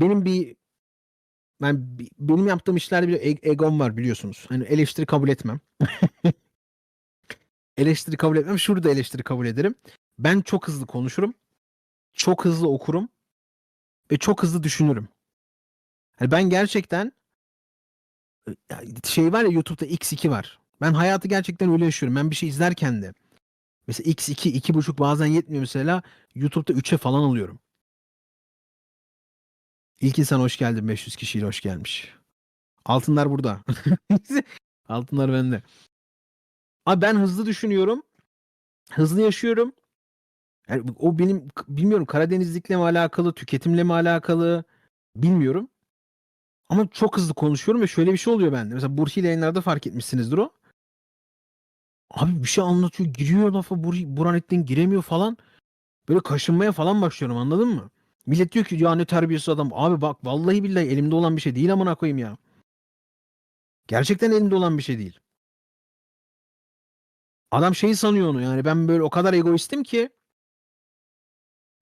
benim bir ben benim yaptığım işlerde bir e- egom var biliyorsunuz. Hani eleştiri kabul etmem. eleştiri kabul etmem. Şurada eleştiri kabul ederim. Ben çok hızlı konuşurum. Çok hızlı okurum. Ve çok hızlı düşünürüm. Hani ben gerçekten şey var ya YouTube'da X2 var. Ben hayatı gerçekten öyle yaşıyorum. Ben bir şey izlerken de mesela X2, 2.5 bazen yetmiyor mesela. YouTube'da 3'e falan alıyorum. İlk insan hoş geldin 500 kişiyle hoş gelmiş. Altınlar burada. Altınlar bende. Abi ben hızlı düşünüyorum. Hızlı yaşıyorum. Yani o benim bilmiyorum Karadenizlikle mi alakalı, tüketimle mi alakalı bilmiyorum. Ama çok hızlı konuşuyorum ve şöyle bir şey oluyor bende. Mesela Burhi yayınlarda fark etmişsinizdir o. Abi bir şey anlatıyor, giriyor lafa Burhi, Burhanettin giremiyor falan. Böyle kaşınmaya falan başlıyorum anladın mı? Millet diyor ki ya ne terbiyesiz adam. Abi bak vallahi billahi elimde olan bir şey değil amına koyayım ya. Gerçekten elimde olan bir şey değil. Adam şeyi sanıyor onu yani ben böyle o kadar egoistim ki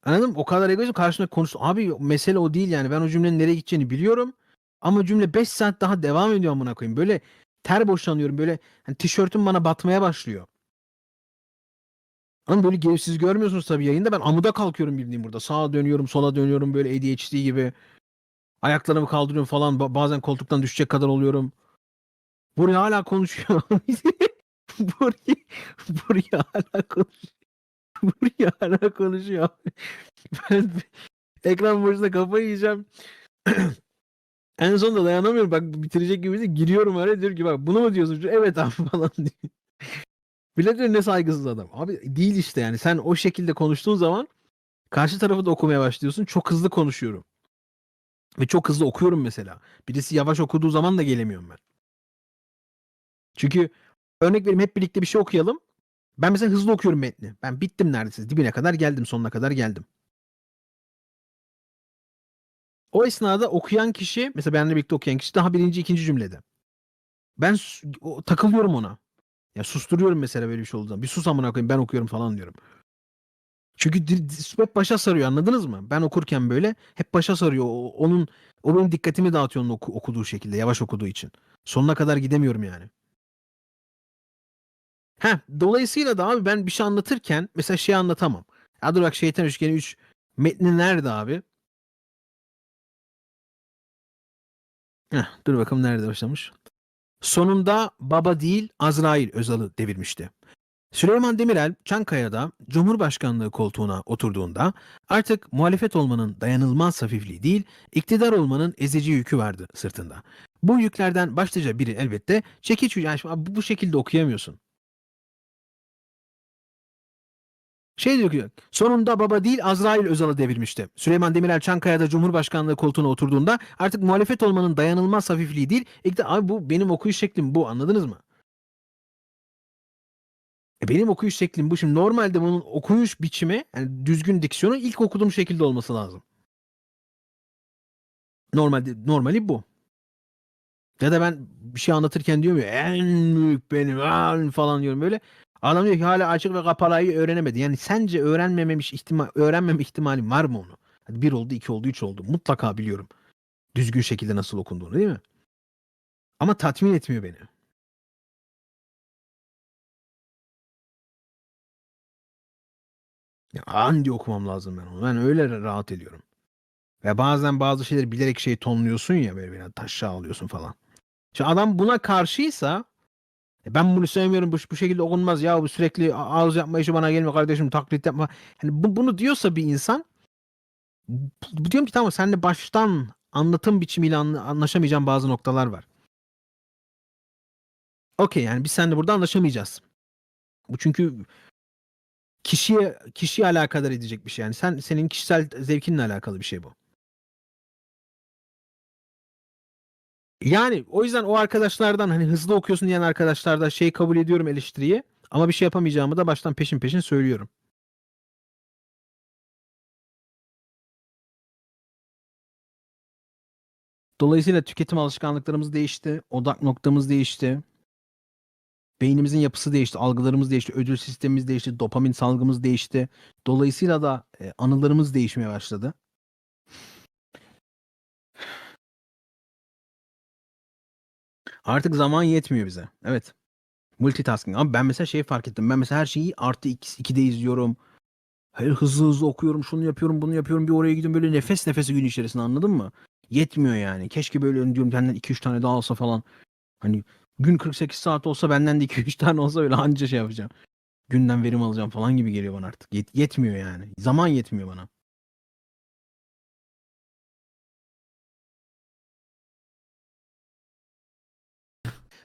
anladın mı? O kadar egoistim karşına konuş. Abi mesele o değil yani ben o cümlenin nereye gideceğini biliyorum. Ama cümle 5 saat daha devam ediyor amına koyayım. Böyle ter boşanıyorum böyle hani tişörtüm bana batmaya başlıyor. Ama böyle geri- siz görmüyorsunuz tabii yayında ben amuda kalkıyorum bildiğim burada. Sağa dönüyorum, sola dönüyorum böyle ADHD gibi. Ayaklarımı kaldırıyorum falan. Ba- bazen koltuktan düşecek kadar oluyorum. Buraya hala konuşuyor. Buraya, buraya hala konuşuyor. Buraya hala konuşuyor. Ben ekran başında kafayı yiyeceğim. en sonunda dayanamıyorum. Bak bitirecek gibi değil. Giriyorum araya diyor ki bak bunu mu diyorsun? Evet abi falan diyor. Diyor ne saygısız adam. Abi değil işte yani. Sen o şekilde konuştuğun zaman karşı tarafı da okumaya başlıyorsun. Çok hızlı konuşuyorum. Ve çok hızlı okuyorum mesela. Birisi yavaş okuduğu zaman da gelemiyorum ben. Çünkü örnek vereyim hep birlikte bir şey okuyalım. Ben mesela hızlı okuyorum metni. Ben bittim neredeyse. Dibine kadar geldim. Sonuna kadar geldim. O esnada okuyan kişi mesela benimle birlikte okuyan kişi daha birinci ikinci cümlede. Ben o- takılıyorum ona. Ya susturuyorum mesela böyle bir şey olduğu zaman. Bir sus amına koyayım ben okuyorum falan diyorum. Çünkü hep başa sarıyor anladınız mı? Ben okurken böyle hep başa sarıyor. O- onun o benim dikkatimi dağıtıyor onun oku- okuduğu şekilde yavaş okuduğu için. Sonuna kadar gidemiyorum yani. Heh, dolayısıyla da abi ben bir şey anlatırken mesela şey anlatamam. Ya dur bak şeytan üçgeni 3 metni nerede abi? Heh, dur bakalım nerede başlamış. Sonunda baba değil Azrail Özal'ı devirmişti. Süleyman Demirel Çankaya'da Cumhurbaşkanlığı koltuğuna oturduğunda artık muhalefet olmanın dayanılmaz hafifliği değil, iktidar olmanın ezici yükü vardı sırtında. Bu yüklerden başlıca biri elbette çekiç abi bu şekilde okuyamıyorsun. Şey ki sonunda baba değil Azrail Özal'ı devirmişti. Süleyman Demirel Çankaya'da Cumhurbaşkanlığı koltuğuna oturduğunda artık muhalefet olmanın dayanılmaz hafifliği değil. iktidar- abi bu benim okuyuş şeklim bu anladınız mı? E benim okuyuş şeklim bu. Şimdi normalde bunun okuyuş biçimi yani düzgün diksiyonu ilk okuduğum şekilde olması lazım. Normalde normali bu. Ya da ben bir şey anlatırken diyorum ya en büyük benim en falan diyorum böyle. Adam diyor ki hala açık ve kapalayı öğrenemedi. Yani sence öğrenmememiş ihtimal öğrenmeme ihtimalim var mı onu? Hadi bir oldu, iki oldu, üç oldu. Mutlaka biliyorum. Düzgün şekilde nasıl okunduğunu değil mi? Ama tatmin etmiyor beni. Ya Andi okumam lazım ben onu. Ben öyle rahat ediyorum. Ve bazen bazı şeyleri bilerek şey tonluyorsun ya böyle biraz taşa alıyorsun falan. Şimdi adam buna karşıysa "E ben bunu sevmiyorum bu, bu şekilde okunmaz ya bu sürekli ağız yapma işi bana gelmiyor kardeşim taklit yapma. Yani bu, bunu diyorsa bir insan bu- diyorum ki tamam seninle baştan anlatım biçimiyle anla- anlaşamayacağım bazı noktalar var. Okey yani biz seninle burada anlaşamayacağız. Bu çünkü kişiye kişiye alakadar edecek bir şey yani. Sen senin kişisel zevkinle alakalı bir şey bu. Yani o yüzden o arkadaşlardan hani hızlı okuyorsun diyen arkadaşlardan şey kabul ediyorum eleştiriyi. Ama bir şey yapamayacağımı da baştan peşin peşin söylüyorum. Dolayısıyla tüketim alışkanlıklarımız değişti. Odak noktamız değişti. Beynimizin yapısı değişti. Algılarımız değişti. Ödül sistemimiz değişti. Dopamin salgımız değişti. Dolayısıyla da e, anılarımız değişmeye başladı. Artık zaman yetmiyor bize. Evet. Multitasking. Ama ben mesela şey fark ettim. Ben mesela her şeyi artı 2'de izliyorum. Hayır, hızlı hızlı okuyorum. Şunu yapıyorum, bunu yapıyorum. Bir oraya gidiyorum. Böyle nefes nefese gün içerisinde anladın mı? Yetmiyor yani. Keşke böyle diyorum benden 2-3 tane daha olsa falan. Hani gün 48 saat olsa benden de 2-3 tane olsa öyle anca şey yapacağım. Günden verim alacağım falan gibi geliyor bana artık. Yet- yetmiyor yani. Zaman yetmiyor bana.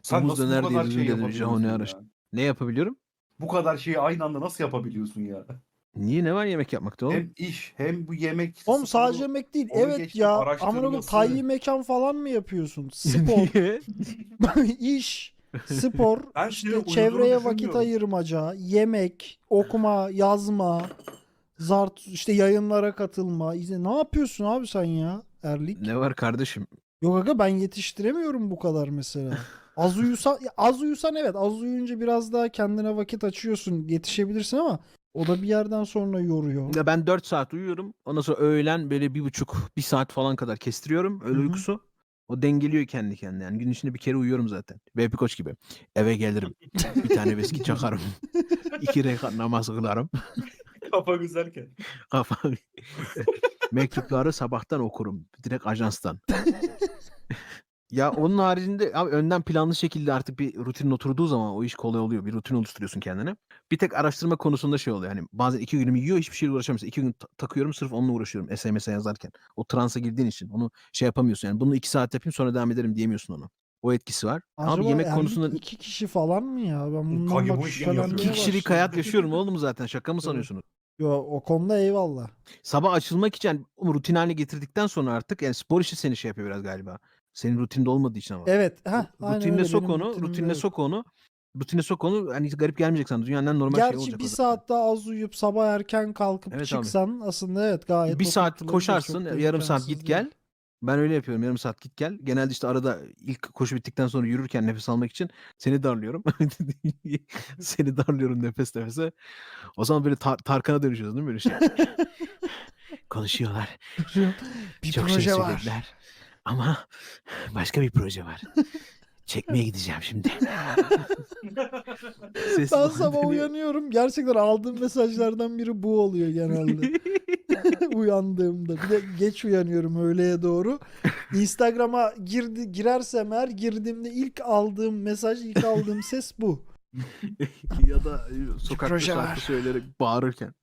Sen Domuz nasıl döner bu diye kadar şey dedim. yapabiliyorsun Jahone ya? araş. Ne yapabiliyorum? Bu kadar şeyi aynı anda nasıl yapabiliyorsun ya? Niye ne var yemek yapmakta oğlum? Hem iş hem bu yemek. Oğlum sporu. sadece yemek değil. onu evet geçtim, ya. araştırması. Aman oğlum tayyi mekan falan mı yapıyorsun? Spor, Niye? iş, spor, Ben işte senin uyuduğunu çevreye vakit düşünmüyorum. ayırmaca, yemek, okuma, yazma, zart işte yayınlara katılma. İşte ne yapıyorsun abi sen ya Erlik? ne var kardeşim? Yok aga ben yetiştiremiyorum bu kadar mesela. Az uyusan az uyusan evet az uyuyunca biraz daha kendine vakit açıyorsun yetişebilirsin ama o da bir yerden sonra yoruyor. Ya ben 4 saat uyuyorum. Ondan sonra öğlen böyle bir buçuk, bir saat falan kadar kestiriyorum öğle Hı hı. uykusu. O dengeliyor kendi kendine. Yani gün içinde bir kere uyuyorum zaten. Vehbi Koç gibi. Eve gelirim. bir tane viski çakarım. iki rekat namaz kılarım. Kafa güzelken. Kafa. Mektupları sabahtan okurum. Direkt ajanstan. Ya onun haricinde abi önden planlı şekilde artık bir rutinin oturduğu zaman o iş kolay oluyor. Bir rutin oluşturuyorsun kendine. Bir tek araştırma konusunda şey oluyor. Hani bazen iki günümü yiyor hiçbir şeyle uğraşamıyorsun. İki gün ta- takıyorum sırf onunla uğraşıyorum. SMS yazarken. O transa girdiğin için onu şey yapamıyorsun. Yani bunu iki saat yapayım sonra devam ederim diyemiyorsun onu. O etkisi var. Acaba Abi yemek Erlik konusunda iki kişi falan mı ya? Ben bundan Kanki bak bu şüphelenmeye yapıyor. iki kişilik başladım. hayat yaşıyorum oğlum zaten. Şaka mı Evet. sanıyorsunuz? Yo, o konuda eyvallah. Sabah açılmak için yani rutin haline getirdikten sonra artık yani spor işi seni şey yapıyor biraz galiba. Senin rutinde olmadığı için ama. Evet. Aynen rutinine öyle. sok Benim onu, rutinimde rutinine yok. sok onu. Rutine sok onu. Hani garip gelmeyecek sana. Dünyanın en normal şey Gerçi olacak. bir o saat daha az uyuyup sabah erken kalkıp Evet abi. çıksan aslında evet gayet bir saat koşarsın, çok da yarım saat imkansız git değil. gel. Ben öyle yapıyorum. Yarım saat git gel. Genelde işte arada ilk koşu bittikten sonra yürürken nefes almak için seni darlıyorum. seni darlıyorum nefes nefese. O zaman böyle Tar- Tarkan'a dönüşüyoruz değil mi böyle şey? Konuşuyorlar. Bir Çok şey proje var. söylediler. Ama başka bir proje var. Çekmeye gideceğim şimdi. Ses Ben sabah dönüyor. uyanıyorum. Gerçekten aldığım mesajlardan biri bu oluyor genelde. Uyandığımda. Bir de geç uyanıyorum öğleye doğru. Instagram'a girdi, girersem eğer girdiğimde ilk aldığım mesaj, ilk aldığım ses bu. ya da e, sokakta proje şarkı söyleyerek bağırırken.